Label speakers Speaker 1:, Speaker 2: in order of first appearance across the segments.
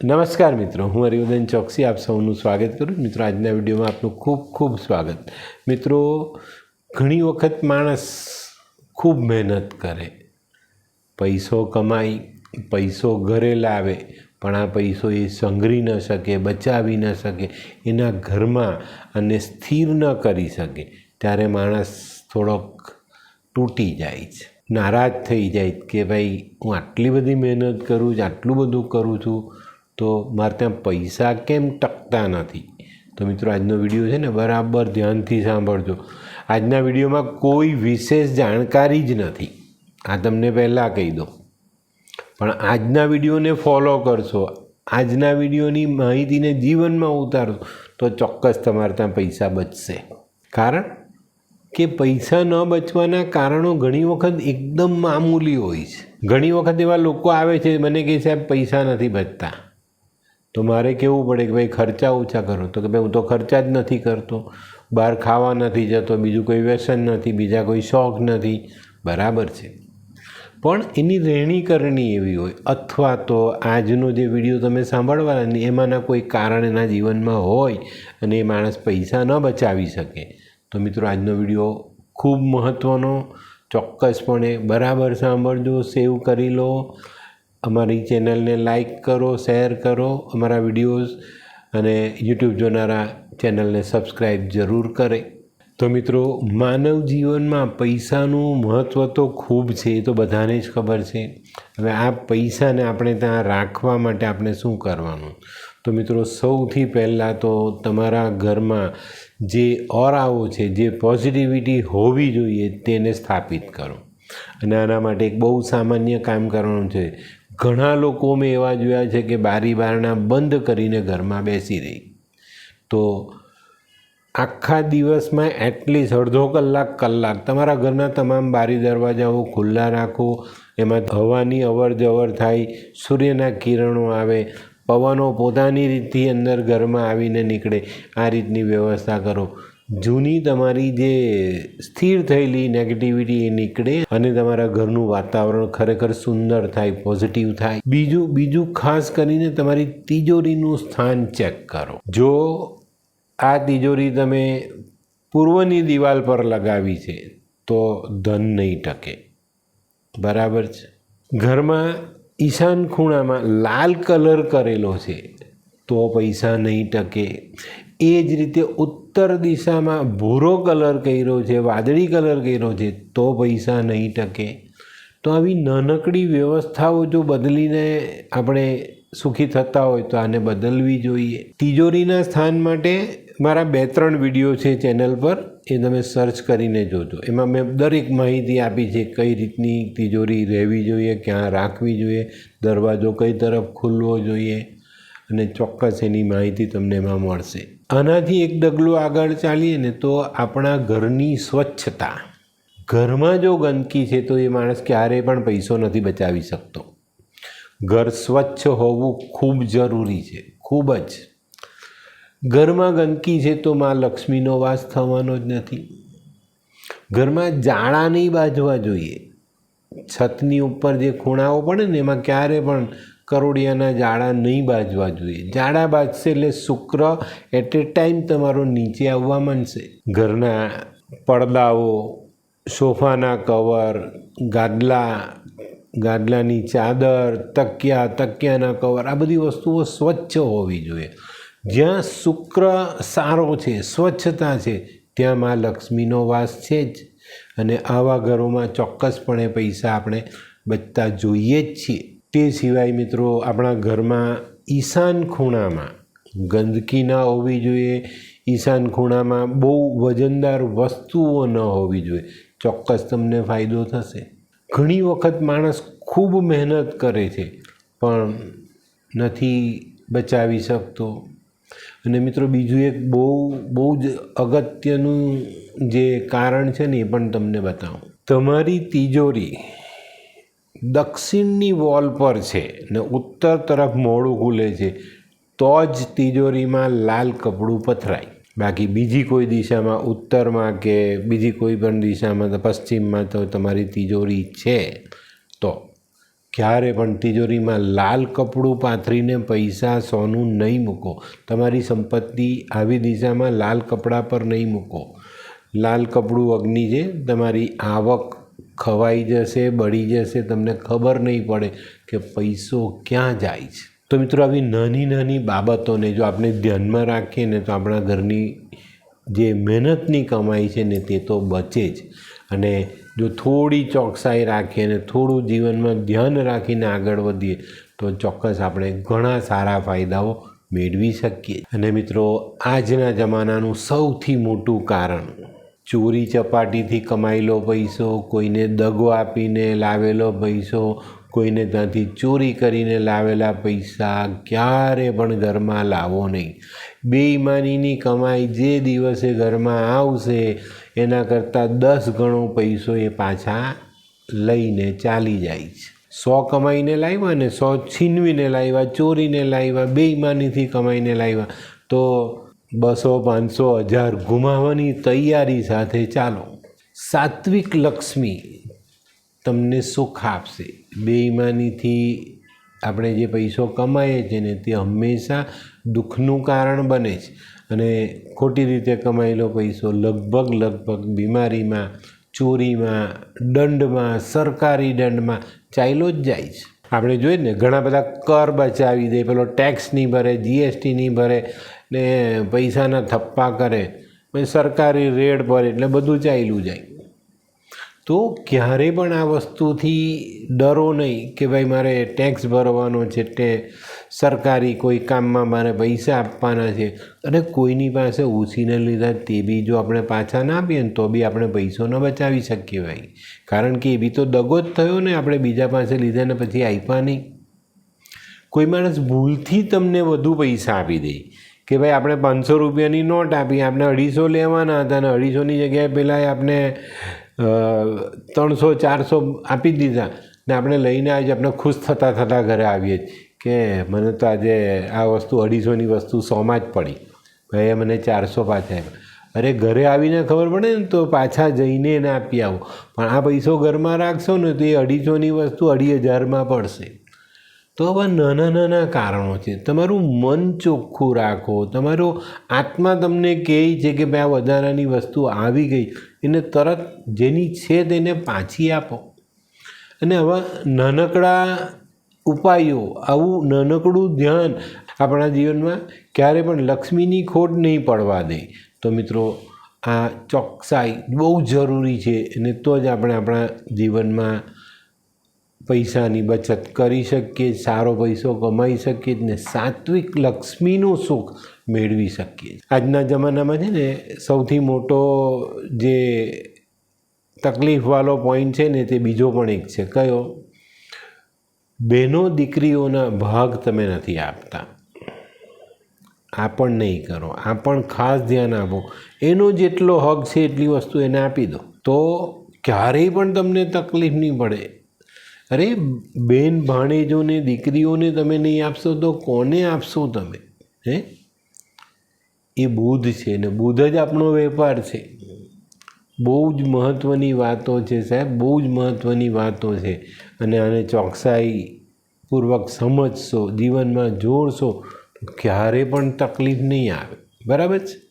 Speaker 1: નમસ્કાર મિત્રો, હું હરિવર્ધન ચોકસી, આપ સૌનું સ્વાગત કરું છું. મિત્રો, આજના વિડીયોમાં આપનું ખૂબ ખૂબ સ્વાગત. મિત્રો, ઘણી વખત માણસ ખૂબ મહેનત કરે. પૈસો કમાઈ, પૈસો ઘરે લાવે, પણ આ પૈસો એ સંઘરી ન શકે, બચાવી ન શકે, એના ઘરમાં અને સ્થિર ન કરી શકે, ત્યારે માણસ થોડોક તૂટી જાય છે. નારાજ થઈ જાય કે ભાઈ, હું આટલી બધી મહેનત કરું છું, આટલું બધું કરું છું તો મારે ત્યાં પૈસા કેમ ટકતા નથી? તો મિત્રો, આજનો વીડિયો છે ને બરાબર ધ્યાનથી સાંભળજો. આજના વિડીયોમાં કોઈ વિશેષ જાણકારી જ નથી. આ તમને પહેલાં કહી દો પણ આજના વિડીયોને ફોલો કરશો, આજના વિડીયોની માહિતીને જીવનમાં ઉતારશો, તો ચોક્કસ તમારે ત્યાં પૈસા બચશે. કારણ કે પૈસા ન બચવાના કારણો ઘણી વખત એકદમ મામૂલી હોય છે. ઘણી વખત એવા લોકો આવે છે, મને કહે સાહેબ, પૈસા નથી બચતા. તો મારે કહેવું પડે કે ભાઈ ખર્ચા ઓછા કરો. તો કે ભાઈ હું તો ખર્ચા જ નથી કરતો. બહાર ખાવા નથી જતો, બીજું કોઈ વ્યસન નથી, બીજા કોઈ શોખ નથી. બરાબર છે. પણ એની રહેણી કરણી એવી હોય. અથવા તો આજનો જે વીડિયો તમે સાંભળવાના એમાંના કોઈ કારણ એના જીવનમાં હોય અને એ માણસ પૈસા ન બચાવી શકે. તો મિત્રો, આજનો વીડિયો ખૂબ મહત્ત્વનો ચોક્કસપણે બરાબર સાંભળજો, સેવ કરી લો. અમારી ચેનલને લાઈક કરો, શેર કરો, અમારા વિડીયોઝ અને યુટ્યુબ જોનારા ચેનલને સબસ્ક્રાઈબ જરૂર કરે. તો મિત્રો, માનવ જીવનમાં પૈસાનું મહત્ત્વ તો ખૂબ છે, એ તો બધાને જ ખબર છે. હવે આ પૈસાને આપણે ત્યાં રાખવા માટે આપણે શું કરવાનું? તો મિત્રો, સૌથી પહેલાં તો તમારા ઘરમાં જે ઓરાઓ છે, જે પોઝિટિવિટી હોવી જોઈએ, તેને સ્થાપિત કરો. અને આના માટે એક બહુ સામાન્ય કામ કરવાનું છે. ઘણા લોકો મેં એવા જોયા છે કે બારી બારણા બંધ કરીને ઘરમાં બેસી રહી. તો આખા દિવસમાં એટલીસ્ટ અડધો કલાક કલાક તમારા ઘરના તમામ બારી દરવાજાઓ ખુલ્લા રાખો, એમાં હવાની અવર જવર થાય, સૂર્યના કિરણો આવે, પવનો પોતાની રીતથી અંદર ઘરમાં આવીને નીકળે, આ રીતની વ્યવસ્થા કરો. જૂની તમારી જે સ્થિર થયેલી નેગેટિવિટી એ નીકળે અને તમારા ઘરનું વાતાવરણ ખરેખર સુંદર થાય પોઝિટિવ થાય. બીજું બીજું ખાસ કરીને તમારી તિજોરીનું સ્થાન ચેક કરો. જો આ તિજોરી તમે પૂર્વની દિવાલ પર લગાવી છે, તો ધન નહીં ટકે. બરાબર છે? ઘરમાં ઈશાન ખૂણામાં લાલ કલર કરેલો છે, તો પૈસા નહીં ટકે. એ જ રીતે ઉત્તર દિશામાં ભૂરો કલર કર્યો છે, વાદળી કલર કર્યો છે, તો પૈસા નહીં ટકે. તો આવી નાનકડી વ્યવસ્થાઓ જો બદલીને આપણે સુખી થતા હોય તો આને બદલવી જોઈએ. તિજોરીના સ્થાન માટે મારા બે ત્રણ વીડિયો છે ચેનલ પર, એ તમે સર્ચ કરીને જોજો. એમાં મેં દરેક માહિતી આપી છે કઈ રીતની તિજોરી રહેવી જોઈએ, ક્યાં રાખવી જોઈએ, દરવાજો કઈ તરફ ખુલવો જોઈએ, અને ચોક્કસ એની માહિતી તમને એમાં મળશે. આનાથી એક ડગલું આગળ ચાલીએ ને તો આપણા ઘરની સ્વચ્છતા. ઘરમાં જો ગંદકી છે તો એ માણસ ક્યારેય પણ પૈસો નથી બચાવી શકતો. ઘર સ્વચ્છ હોવું ખૂબ જરૂરી છે, ખૂબ જ. ઘરમાં ગંદકી છે તો માં લક્ષ્મીનો વાસ થવાનો જ નથી. ઘરમાં જાળા નહીં બાજવા જોઈએ. છતની ઉપર જે ખૂણાઓ પડે ને એમાં ક્યારે પણ કરોડિયાના જાળા નહીં બાજવા જોઈએ. જાળા બાજશે એટલે શુક્ર એટ એ ટાઈમ તમારો નીચે આવવા માંડશે. ઘરના પડદાઓ, સોફાના કવર, ગાદલા, ગાદલાની ચાદર, તકિયા, તકિયાના કવર, આ બધી વસ્તુઓ સ્વચ્છ હોવી જોઈએ. જ્યાં શુક્ર સારો છે, સ્વચ્છતા છે, ત્યાં મા લક્ષ્મીનો વાસ છે જ. અને આવા ઘરોમાં ચોક્કસપણે પૈસા આપણે બચતા જોઈએ જ છીએ. તે સિવાય મિત્રો આપણા ઘરમાં ઈશાન ખૂણામાં ગંદકી ના હોવી જોઈએ. ઈશાન ખૂણામાં બહુ વજનદાર વસ્તુઓ ન હોવી જોઈએ. ચોક્કસ તમને ફાયદો થશે. ઘણી વખત માણસ ખૂબ મહેનત કરે છે, પણ નથી બચાવી શકતો. અને મિત્રો બીજું એક બહુ બહુ જ અગત્યનું જે કારણ છે ને એ પણ તમને બતાવું. તમારી તિજોરી દક્ષિણની વોલ પર છે ને ઉત્તર તરફ મોડું ખુલે છે, તો જ તિજોરીમાં લાલ કપડું પથરાય. બાકી બીજી કોઈ દિશામાં ઉત્તરમાં કે બીજી કોઈ પણ દિશામાં પશ્ચિમમાં તો તમારી તિજોરી છે. તો ક્યારે પણ તિજોરીમાં લાલ કપડું પાથરીને પૈસા સોનું નહીં મૂકો. તમારી સંપત્તિ આવી દિશામાં લાલ કપડા પર નહીં મૂકો. લાલ કપડું અગ્નિ છે, તમારી આવક ખવાઈ જશે, બળી જશે, તમને ખબર નહીં પડે કે પૈસો ક્યાં જાય છે. તો મિત્રો, આવી નાની નાની બાબતોને જો આપણે ધ્યાનમાં રાખીએ ને તો આપણા ઘરની જે મહેનતની કમાઈ છે ને તે તો બચે જ. અને જો થોડી ચોકસાઈ રાખીએ અને થોડું જીવનમાં ધ્યાન રાખીને આગળ વધીએ, તો ચોક્કસ આપણે ઘણા સારા ફાયદાઓ મેળવી શકીએ. અને મિત્રો, આજના જમાનાનું સૌથી મોટું કારણ ચોરી ચપાટીથી કમાયેલો પૈસો, કોઈને દગો આપીને લાવેલો પૈસો, કોઈને ત્યાંથી ચોરી કરીને લાવેલા પૈસા ક્યારે પણ ઘરમાં લાવો નહીં. બેઈમાનીની કમાઈ જે દિવસે ઘરમાં આવશે, એના કરતાં દસ ગણો પૈસો એ પાછા લઈને ચાલી જાય છે. સો કમાઈને લાવ્યા ને સો છીનવીને લાવ્યા, ચોરીને લાવ્યા, બેઈમાનીથી કમાઈને લાવ્યા. તો બસો, પાંચસો, હજાર ગુમાવવાની તૈયારી સાથે ચાલો. સાત્વિક લક્ષ્મી તમને સુખ આપશે. બેઈમાનીથી આપણે જે પૈસો કમાઈએ છીએ ને તે હંમેશા દુઃખનું કારણ બને છે. અને ખોટી રીતે કમાયેલો પૈસો લગભગ લગભગ બીમારીમાં, ચોરીમાં, દંડમાં, સરકારી દંડમાં ચાલ્યો જ જાય છે. આપણે જોઈએ ને, ઘણા બધા કર બચાવી દે, પેલો ટેક્સ નહીં ભરે જીએસટી નહીં ભરે, ને પૈસાના થપ્પા કરે, પછી સરકારી રેડ પર એટલે બધું ચાલ્યું જાય. તો ક્યારે પણ આ વસ્તુથી ડરો નહીં કે ભાઈ મારે ટેક્સ ભરવાનો છે તે સરકારી કોઈ કામમાં મારે પૈસા આપવાના છે. અને કોઈની પાસે ઓછીને લીધા તે બી જો આપણે પાછા ના આપીએ ને તો બી આપણે પૈસો ન બચાવી શકીએ ભાઈ. કારણ કે એ બી તો દગો જ થયો ને આપણે બીજા પાસે લીધા ને પછી આપ્યા નહીં. કોઈ માણસ ભૂલથી તમને વધુ પૈસા આપી દે કે ભાઈ આપણે પાંચસો રૂપિયાની નોટ આપી, આપણે અઢીસો લેવાના હતા અને અઢીસોની જગ્યાએ પહેલાં આપણે ત્રણસો, ચારસો આપી દીધા. ને આપણે લઈને આજે આપણે ખુશ થતાં થતાં ઘરે આવીએ કે મને તો આજે આ વસ્તુ અઢીસોની વસ્તુ સોમાં જ પડી. ભાઈ મને ચારસો પાછા આપ્યા. અરે, ઘરે આવીને ખબર પડે ને તો પાછા જઈને એને આપી આવો. પણ આ પૈસો ઘરમાં રાખશો ને તો એ અઢીસોની વસ્તુ અઢી હજારમાં પડશે. તો આવા નાના નાના કારણો છે. તમારું મન ચોખ્ખું રાખો. તમારો આત્મા તમને કહે છે કે ભાઈ આ વધારાની વસ્તુ આવી ગઈ. એને તરત જેની છે તેને પાછી આપો. અને આવા નાનકડા ઉપાયો, આવું નાનકડું ધ્યાન આપણા જીવનમાં ક્યારે પણ લક્ષ્મીની ખોટ નહીં પડવા દે. તો મિત્રો, આ ચોકસાઈ બહુ જરૂરી છે. અને તો જ આપણે આપણા જીવનમાં પૈસાની બચત કરી શકીએ, સારો પૈસો કમાઈ શકીએ ને સાત્વિક લક્ષ્મીનું સુખ મેળવી શકીએ. આજના જમાનામાં છે ને, સૌથી મોટો જે તકલીફવાળો પોઈન્ટ છે ને, તે બીજો પણ એક છે. કયો? બહેનો દીકરીઓના ભાગ તમે નથી આપતા. આ પણ નહીં કરો. આ પણ ખાસ ધ્યાન આપો. એનો જેટલો હક છે, એટલી વસ્તુ એને આપી દો. તો ક્યારેય પણ તમને તકલીફ નહીં પડે. અરે, બેન ભાણેજોને, દીકરીઓને તમે નહીં આપશો તો કોને આપશો તમે? હે? એ બુધ છે ને બુધ જ આપણો વેપાર છે. બહુ જ મહત્ત્વની વાતો છે સાહેબ, બહુ જ મહત્ત્વની વાતો છે. અને આને ચોકસાઈ પૂર્વક સમજશો, જીવનમાં જોડશો, તો ક્યારે પણ તકલીફ નહીં આવે. બરાબર છે?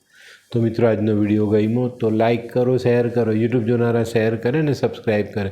Speaker 1: તો મિત્રો, આજનો વીડિયો ગમ્યો તો લાઈક કરો, શેર કરો, યુટ્યુબ જોનારા શેર કરે ને સબસ્ક્રાઈબ કરે.